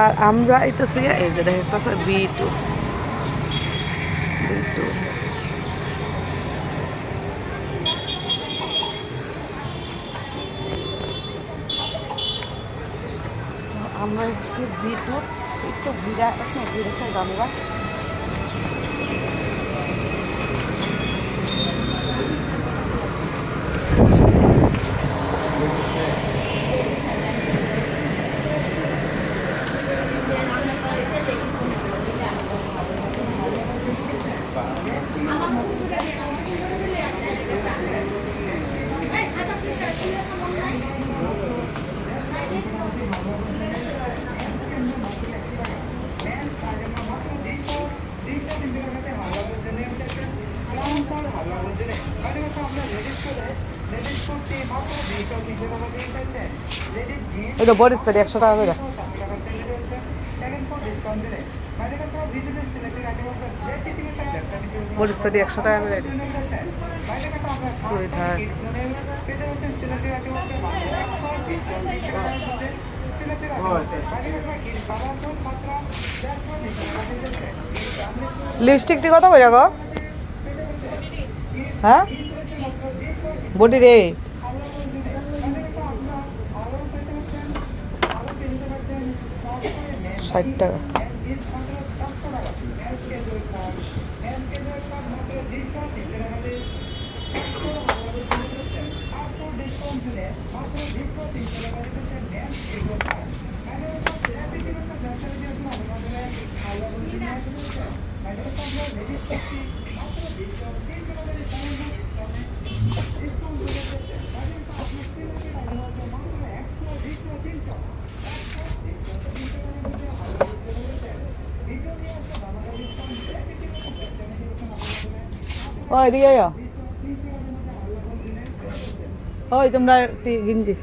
আর আমরা আইতেছি, এই যে দেখতেছে বি টু বি টু আমরা হচ্ছে বি টু একটু ভিড়া এখন ভিড়ের সঙ্গে আমরা এটা বডি স্প্রে, একশো টাকা করে। একশো টাকা লিপস্টিকটি কত করে গো? হ্যাঁ? বডি রেট പട്ട് টাকা ও এদিকে আয় ওই তোমরা তি- গিঞ্জি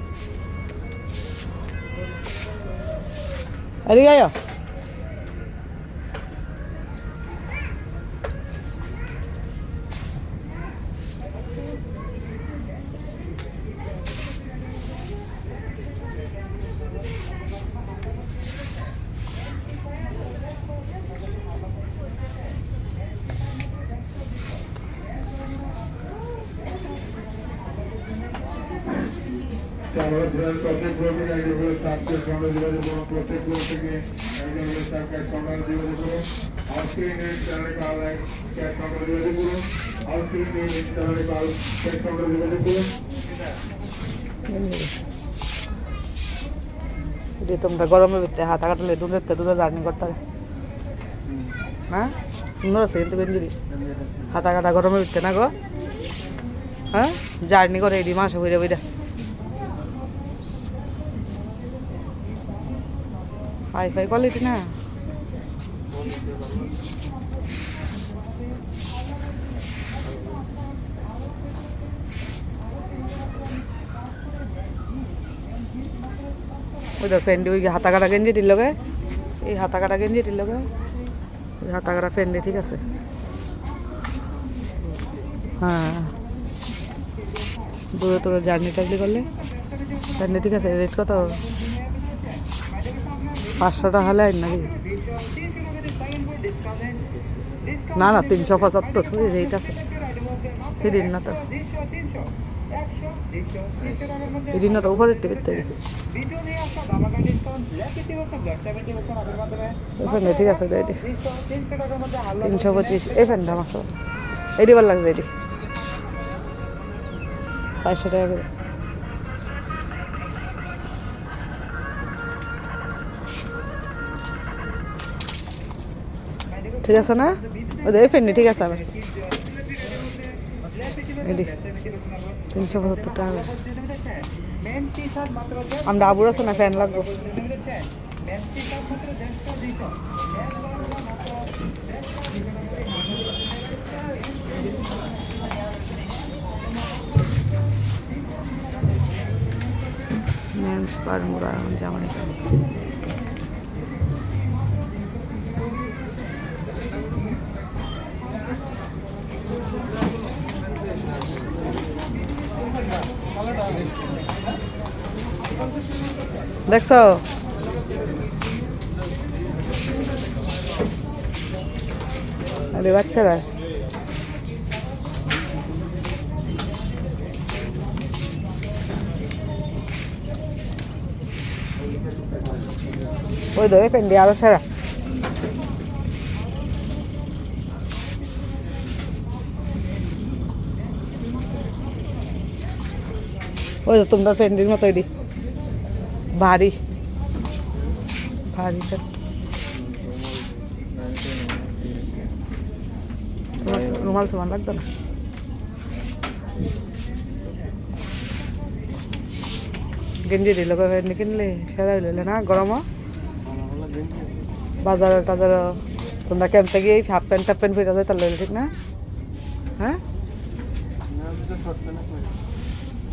এদিকে আমরা জেলার প্রত্যেক ব্লকে একজন করে প্রত্যেক থেকে একজন করে তোমরা গরমের ভিতরে হাতা কাটলে দূরে দূরে জার্নি করতে হবে। হ্যাঁ? সুন্দর আছে কিন্তু গেঞ্জিরি হাতা কাটা গরমের ভিতরে না গো? হ্যাঁ? জার্নি করে এডি মাসে বইরা বইরা। হাই ফাই কোয়ালিটি না? ওই তো ফ্যান্ডি ওই হাতা কাটা গেঞ্জিটির লগে, এই হাতা কাটা গেঞ্জিটির লগে, ওই হাতা কাটা ফ্যান্ডি ঠিক আছে? হ্যাঁ। দূরে তোর জার্নি টার্নি করলে? ফ্যান্ডি ঠিক আছে? রেট কত? পাঁচশো টাকা আইন নাকি? না না, তিনশো পঁচাত্তর। রেট আছে। সেদিন না তো। এদিন না ঠিক আছে এটি তিনশো পঁচিশ, এই ফ্যানটা সব এটি ভালো লাগছে এটি চারশো টাকা করে। ঠিক আছে না? ওই এই ফ্যানটি ঠিক আছে আবার। এটি তিনশো পঁচাত্তর টাকা। করে। আমরা আবুর আছে না ফ্যান লাগবো। মেন্স বারমুড়া জামা দেখছ? আরে বাচ্চারা। ওই ধরে পেন্ডি আরও ছাড়া। ওই তো তোমরা পেন্ডির মতো এডি ভারী। ভারী তো। তোমার রুমাল তোমার লাগতো না? গেঞ্জি দিল পেন্ডি কিনলে? সেরা হইলে না গরমও? বাজার টাজার তোমরা ক্যাম্পে গিয়ে হাফ প্যান্ট টাফ প্যান্ট ফিরে যায় তাহলে ঠিক না? হ্যাঁ?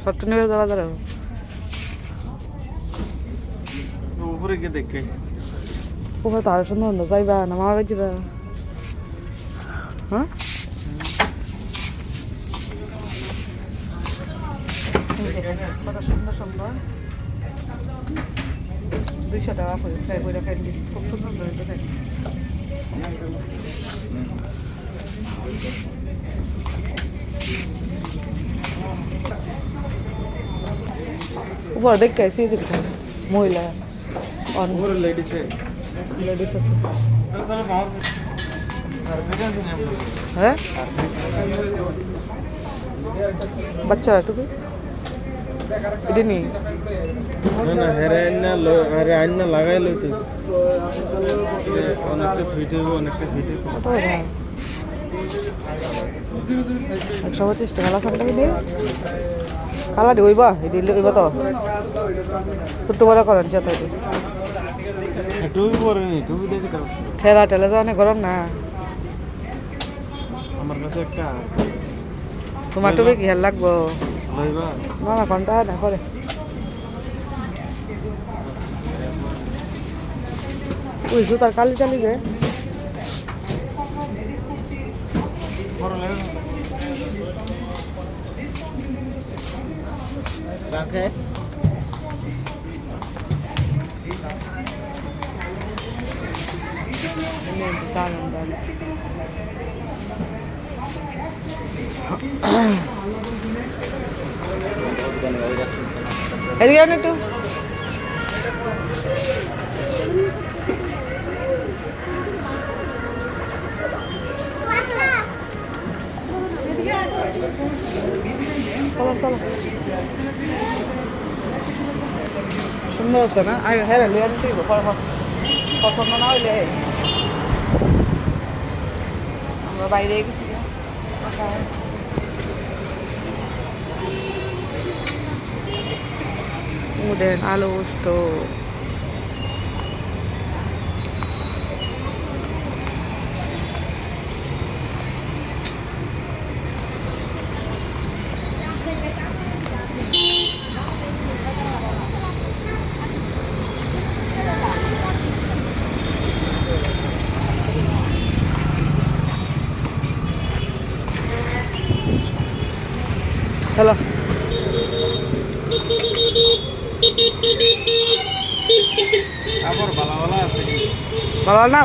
শর্ট নিবে যাওয়া বাজার উপরে গিয়ে দেখে। ওখানে তো আরও সুন্দর সুন্দর যাইবা না মামা বাড়ি যাবা হ্যাঁ? কত সুন্দর সুন্দর দুইশো টাকা করে ফ্রাই করে ক্যান্ডি খুব সুন্দর করে দেখেন উপরে দেখতে আসি দেখতে মহিলা অন উপরে লেডিসে লেডিস আছে সারা বাহর আর বিরান দিন আমরা হ্যাঁ বাচ্চারা টুকু এটা নেই না না হেরে আইনা হেরে আইনা লাগাই লইতে অনেকটা ফিট হইব অনেকটা ফিট হইব কত হবে একশো পঁচিশ টাকা। লাসান টাকা দিয়ে? কালা দি হইবা এটি হইব তো? ছোট্ট বড় করেন যত তো। খেলা টেলা তো অনেক গরম না। আমার কাছে একটা আছে। তোমার টুপি কি হেল লাগবো? না না ঘণ্টা না করে ওই জুতার কালি টালি যে। रखे दुकान চলো চলো। সুন্দর আছে না? আগে হ্যাঁ লিয়ে আনতে দিব পছন্দ না হইলে আমরা বাইরে গেছি। আলু পোস্ত। চলো আবার ভালো ভালো আছে ভালো না